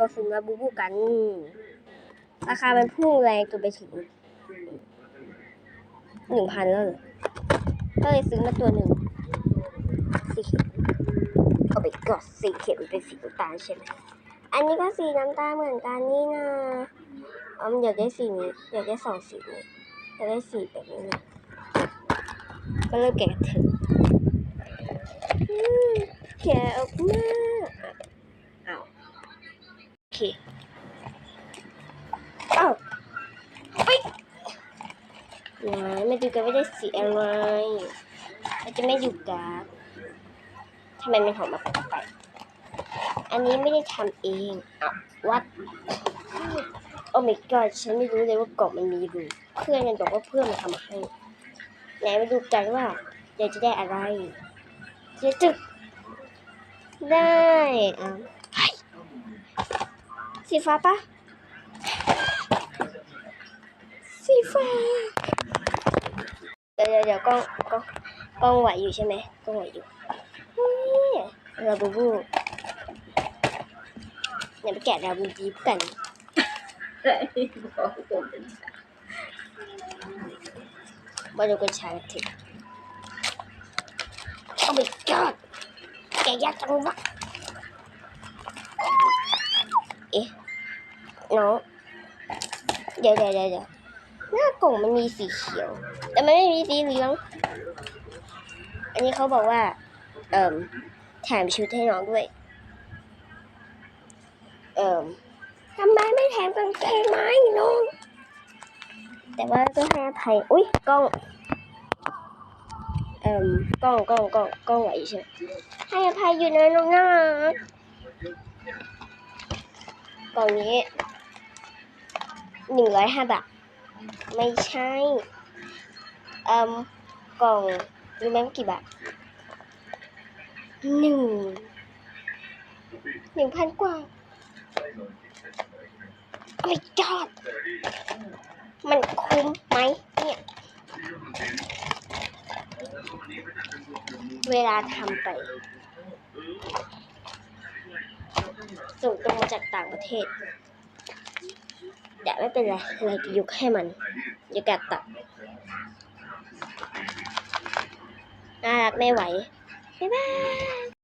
ก็ซื้อมาบูบูกัน ราคามันพุ่งแรงจนไปถึงหนึ่งพันแล้วเหรอก็เลยซื้อมาตัวหนึ่งสีเขียวเอาไปกดสีเขียวเป็นสีน้ำตาลใช่ไหมอันนี้ก็สีน้ำตาลเหมือนกันนี่นะอ๋อมอยากได้สีนี้อยากได้สองสีนี้อยากได้สีแบบนี้นะก็เริ่มแกะถึงแกะออกมา โอเอ้าวปิ๊กว้ายมาดูกันว่าได้สีอะไรเราจะไม่ดูกันทำไมมันหอมมาแปอันนี้ไม่ได้ทำเองอ้าววัดโอ้ my god ฉันไม่รู้เลยว่ากล่องมันมีรูเพื่อนมันบอกว่าเพื่อนมันทำมาให้ไหนมาดูกันว่าเดี๋ยวจะได้อะไรเจะจึกได้อะ Siva ba Siva Rồi rồi rồi con con con quậy dù xem nè, con quậy dù rồi bù bù. Nhà bị kẹt ra bù tí cần. Bao nhiêu con xài thì oh my god. Kẹt ra trong vắt. เอ๊ะน้องเดี๋ยวเดี๋ยวเดี๋ยวหน้ากล่องมันมีสีเขียว แต่มันไม่มีสีเหลือง อันนี้เขาบอกว่า เอ่มแถมชุดให้น้องด้วย เอ่มทำไมไม่แถมกางเกงไหมน้อง แต่ว่าก็ให้อภัยอุ้ยกล้อง เอ่มกล้องกล้องกล้องกล้องไหวใช่ไหมให้อภัยอยู่นะน้องน่ารัก กล่องนี้หนึ่งร้อยห้าบาท ไม่ใช่เอ่มกล่องรู้ไหมกี่บาทหนึ่งหนึ่งพันกว่าโอ้ my god มันคุ้มไหมเนี่ย เวลาทำไป ส่งตรงมา จากต่างประเทศแต่ไม่เป็นไรเราจะยุกให้มันอย่ากัดตัดน่ารักไม่ไหวบ๊ายบาย